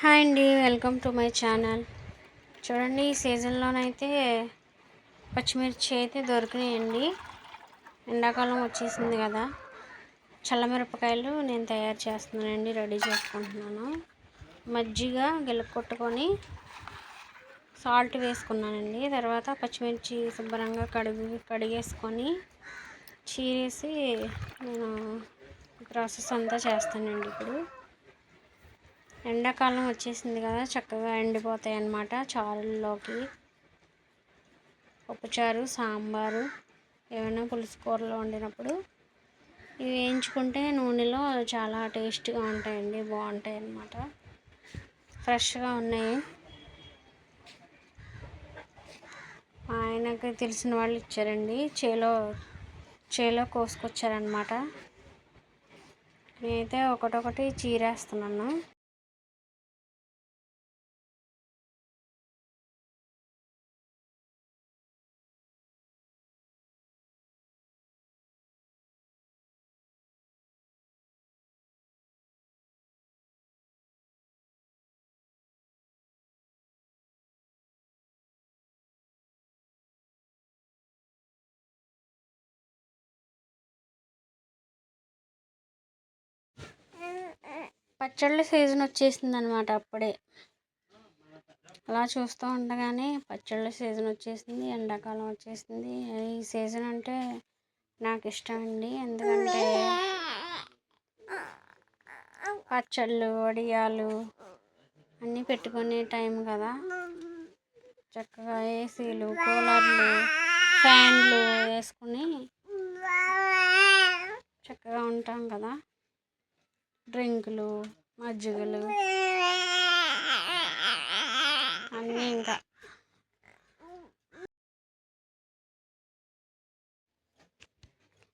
Hi అండి welcome to my channel. చూడండి ఈ సీజన్లోనైతే పచ్చిమిర్చి అయితే దొరికినాయండి. ఎండాకాలం వచ్చేసింది కదా. చల్లమిరపకాయలు నేను తయారు చేస్తున్నానండి రెడీ చేసుకుంటున్నాను. మజ్జిగ కొట్టుకొని సాల్ట్ వేసుకున్నానండి. తర్వాత పచ్చిమిర్చి శుభ్రంగా కడిగి కడిగేసుకొని చీరేసి నేను ప్రాసెస్ అంతా చేస్తానండి ఇప్పుడు. ఎండాకాలం వచ్చేసింది కదా చక్కగా ఎండిపోతాయి అన్నమాట చారుల్లోకి. పప్పుచారు సాంబారు ఏమైనా పులుసు కూరలు వండినప్పుడు ఇవి వేయించుకుంటే నూనెలో చాలా టేస్ట్గా ఉంటాయండి బాగుంటాయి అన్నమాట ఫ్రెష్గా ఉన్నాయి. ఆయనకి తెలిసిన వాళ్ళు ఇచ్చారండి. చేలో చేలో కోసుకొచ్చారనమాట నేనైతే ఒకటొకటి చీరేస్తున్నాను. పచ్చళ్ళ సీజన్ వచ్చేసింది అనమాట అప్పుడే. అలా చూస్తూ ఉండగానే పచ్చళ్ళ సీజన్ వచ్చేసింది ఎండాకాలం వచ్చేసింది. ఈ సీజన్ అంటే నాకు ఇష్టం అండి ఎందుకంటే పచ్చళ్ళు వడియాలు అన్నీ పెట్టుకునే టైం కదా. చక్కగా ఏసీలు కూలర్లు ఫ్యాన్లు వేసుకుని చక్కగా ఉంటాం కదా. డ్రింకులు మజ్జిగలు అన్నీ ఇంకా.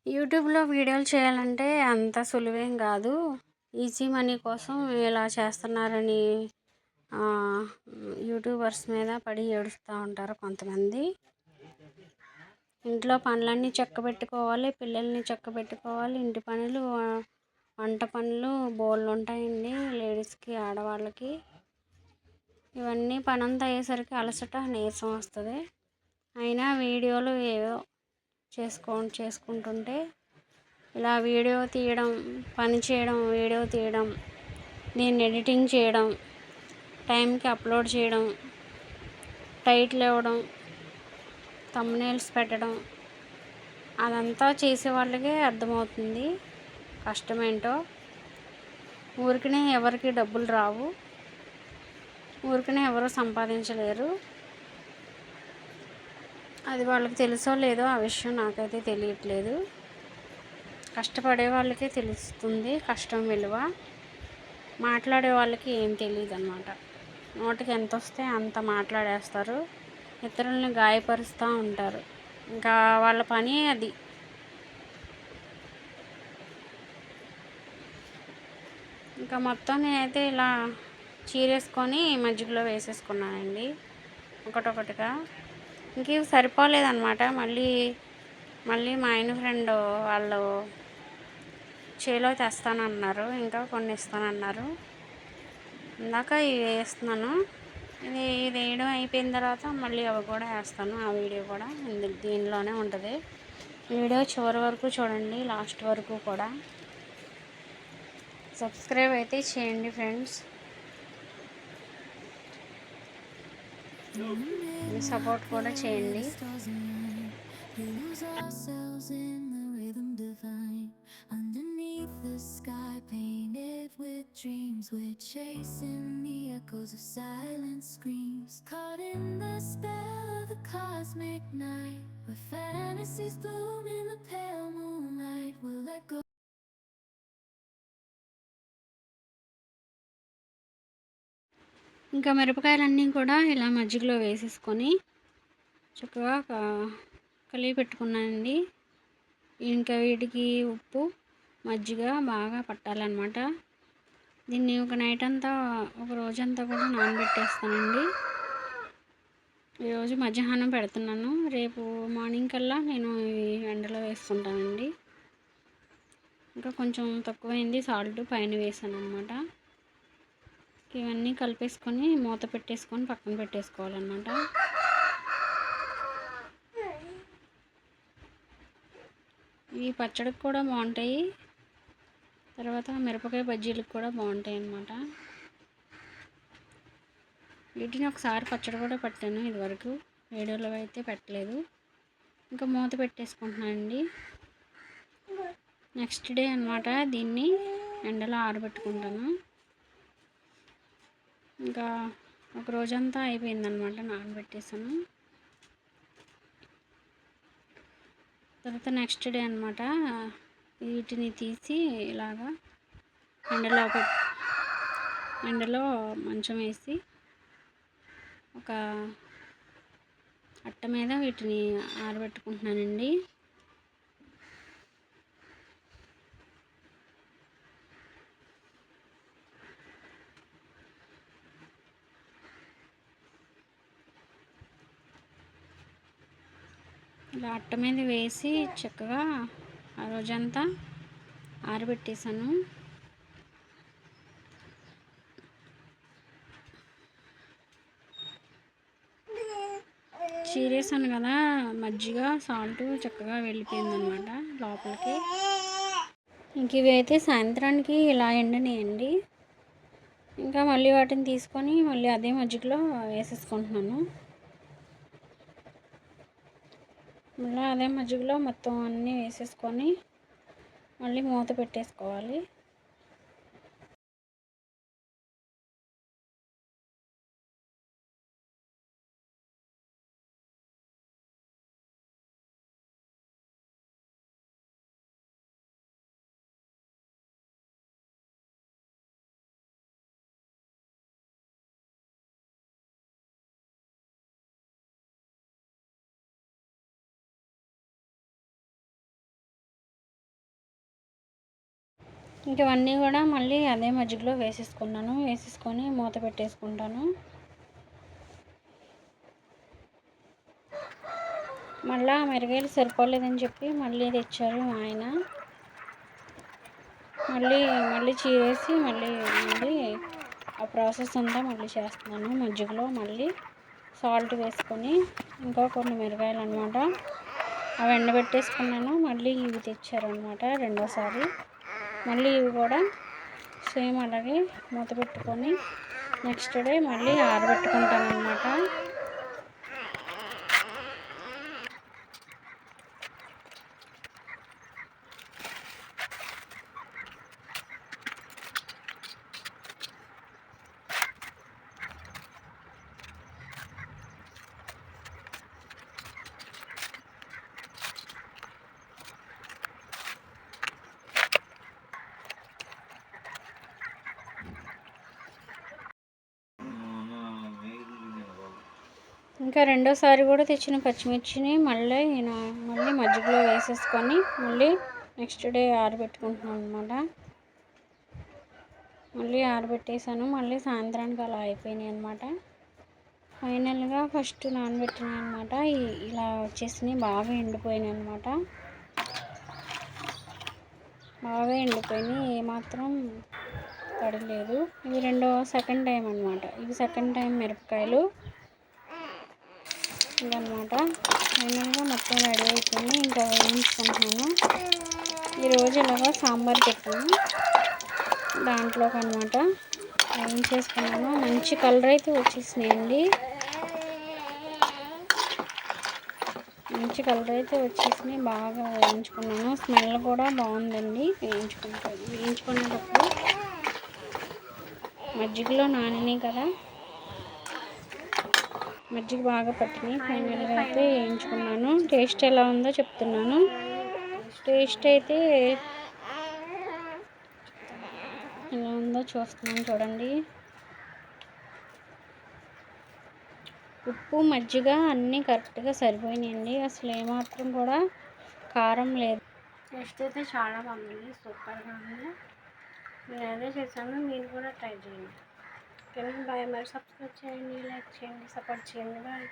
యూట్యూబ్లో వీడియోలు చేయాలంటే అంత సులువేం కాదు. ఈజీ మనీ కోసం ఇలా చేస్తున్నారని యూట్యూబర్స్ మీద పడి ఏడుస్తూ ఉంటారు కొంతమంది. ఇంట్లో పనులన్నీ చక్కబెట్టుకోవాలి పిల్లల్ని చక్కబెట్టుకోవాలి ఇంటి పనులు వంట పనులు బోళ్ళు ఉంటాయండి లేడీస్కి ఆడవాళ్ళకి. ఇవన్నీ పనంతా అయ్యేసరికి అలసట నీరసం వస్తుంది. అయినా వీడియోలు ఏవో చేసుకో చేసుకుంటుంటే ఇలా వీడియో తీయడం పని చేయడం వీడియో తీయడం దీన్ని ఎడిటింగ్ చేయడం టైంకి అప్లోడ్ చేయడం టైటిల్ ఇవ్వడం తమ్నేల్స్ పెట్టడం అదంతా చేసే వాళ్ళకే అర్థమవుతుంది. కష్టమేంటో? ఊరికనే ఎవరికి డబ్బులు రావు. ఊరికనే ఎవరు సంపాదించలేరు. అది వాళ్ళకి తెలుసో లేదో ఆ విషయం నాకైతే తెలియట్లేదు. కష్టపడే వాళ్ళకే తెలుస్తుంది కష్టం విలువ. మాట్లాడే వాళ్ళకి ఏం తెలియదు అనమాట నోటికి ఎంత వస్తే అంత మాట్లాడేస్తారు. ఇతరులని గాయపరుస్తూ ఉంటారు. ఇంకా వాళ్ళ పని అది. ఇంకా మొత్తం నేనైతే ఇలా చీరేసుకొని మజ్జిగలో వేసేసుకున్నానండి. ఒకటొకటిగా. ఇంక ఇవి సరిపోలేదన్నమాట. మళ్ళీ మళ్ళీ మా ఆయన ఫ్రెండ్ వాళ్ళు చేలో తెస్తానన్నారు. ఇంకా కొన్ని ఇస్తానన్నారు ఇందాక ఇవి వేస్తున్నాను. ఇది ఇది వేయడం అయిపోయిన తర్వాత మళ్ళీ అవి కూడా వేస్తాను. ఆ వీడియో కూడా దీనిలోనే ఉంటుంది. వీడియో చివరి వరకు చూడండి లాస్ట్ వరకు కూడా. సబ్స్క్రైబ్ అయితే చేయండి ఫ్రెండ్స్ సపోర్ట్ కూడా చేయండి Underneath the sky painted with dreams We're chasing the echoes of silent screams Caught in the spell of the cosmic night Where fantasies bloom in the pale moonlight We'll let go ఇంకా మిరపకాయలన్నీ కూడా ఇలా మజ్జిగలో వేసేసుకొని చక్కగా కలిగి పెట్టుకున్నానండి. ఇంకా వీటికి ఉప్పు మజ్జిగ బాగా పట్టాలన్నమాట. దీన్ని ఒక నైట్ అంతా ఒక రోజంతా కూడా నానబెట్టేస్తానండి. ఈరోజు మధ్యాహ్నం పెడుతున్నాను. రేపు మార్నింగ్ కల్లా నేను ఎండలో వేసుకుంటానండి. ఇంకా కొంచెం తక్కువైంది సాల్ట్ పైన వేసాను అనమాట ఇవన్నీ కలిపేసుకొని మూత పెట్టేసుకొని పక్కన పెట్టేసుకోవాలన్నమాట. ఈ పచ్చడికి కూడా బాగుంటాయి. తర్వాత మిరపకాయ బజ్జీలకు కూడా బాగుంటాయి అన్నమాట. వీటిని ఒకసారి పచ్చడి కూడా పెట్టాను ఇదివరకు. వీడియోలో అయితే పెట్టలేదు. ఇంకా మూత పెట్టేసుకుంటున్నానండి నెక్స్ట్ డే అనమాట దీన్ని ఎండలో ఆరబెట్టుకుంటాను. ఇంకా ఒక రోజంతా అయిపోయిందనమాట నానబెట్టేసాను. తర్వాత నెక్స్ట్ డే అనమాట వీటిని తీసి ఇలాగా ఎండలో ఒక ఎండలో మంచం వేసి ఒక అట్ట మీద వీటిని ఆరబెట్టుకుంటున్నానండి. ఇలా అట్ట మీద వేసి చక్కగా ఆ రోజంతా ఆరబెట్టేశాను. చీరేసాను కదా మజ్జిగ సాల్ట్ చక్కగా వెళ్ళిపోయింది అనమాట లోపలికి. ఇంక ఇవి అయితే సాయంత్రానికి ఇలా ఎండనియండి. ఇంకా మళ్ళీ వాటిని తీసుకొని మళ్ళీ అదే మజ్జిగలో వేసేసుకుంటున్నాను. మళ్ళీ అదే మజ్జిగలో మొత్తం అన్నీ వేసేసుకొని మళ్ళీ మూత పెట్టేసుకోవాలి. ఇవన్నీ కూడా మళ్ళీ అదే మజ్జిగలో వేసేసుకున్నాను. వేసేసుకొని మూత పెట్టేసుకుంటాను. మళ్ళీ మెరుగేలు సరిపోలేదని చెప్పి మళ్ళీ తెచ్చారు మా ఆయన. మళ్ళీ మళ్ళీ చీరేసి మళ్ళీ మళ్ళీ ఆ ప్రాసెస్ అంతా మళ్ళీ చేస్తున్నాను మజ్జిగలో. మళ్ళీ సాల్ట్ వేసుకొని ఇంకా కొన్ని మిరగాయలు అనమాట అవి ఎండబెట్టేసుకున్నాను. మళ్ళీ ఇవి తెచ్చారనమాట రెండోసారి. మళ్ళీ ఇవి కూడా సేమ్ అలాగే మూత పెట్టుకొని నెక్స్ట్ డే మళ్ళీ ఆరబెట్టుకుంటాను అనమాట ఇంకా రెండోసారి కూడా తెచ్చిన పచ్చిమిర్చిని మళ్ళీ నేను మళ్ళీ మజ్జిగలో వేసేసుకొని మళ్ళీ నెక్స్ట్ డే ఆరబెట్టుకుంటున్నాను అనమాట మళ్ళీ ఆరబెట్టేసాను. మళ్ళీ సాయంత్రానికి అలా అయిపోయినాయి అనమాట ఫైనల్గా ఫస్ట్ నానబెట్టినాయి అనమాట ఇలా వచ్చేసినాయి. బాగా ఎండిపోయినాయి అనమాట బాగా ఎండిపోయినాయి. ఏమాత్రం పడలేదు ఇవి రెండో సెకండ్ టైం అనమాట ఇవి సెకండ్ టైం మిరపకాయలు. ఇదనమాట ఫైనల్గా మొత్తం రెడీ అయిపోయింది. ఇంకా వేయించుకుంటున్నాను ఈరోజు ఇలాగా సాంబార్ పెట్టాను దాంట్లోకి అనమాట వేయించేసుకున్నాను మంచి కలర్ అయితే వచ్చేసినాయండి. మంచి కలర్ అయితే వచ్చేసినాయి. బాగా వేయించుకున్నాను. స్మెల్ కూడా బాగుందండి. వేయించుకుంటాను వేయించుకునేటప్పుడు మజ్జిగలో నానినాయి కదా. మజ్జిగ బాగా పట్టినాయి. ఫైనల్గా అయితే వేయించుకున్నాను. టేస్ట్ ఎలా ఉందో చెప్తున్నాను. టేస్ట్ అయితే ఎలా ఉందో చూస్తున్నాను చూడండి. ఉప్పు మజ్జిగ అన్నీ కరెక్ట్గా సరిపోయినాయండి. అసలు ఏమాత్రం కూడా కారం లేదు. టేస్ట్ అయితే చాలా బాగుంది. సూపర్గా ఉంది. నేను అదే చేశాను. మీరు కూడా ట్రై చేయండి. ఓకేనా బాయ్ మరి సబ్స్క్రైబ్ చేయండి లైక్ చేయండి సపోర్ట్ చేయండి బాయ్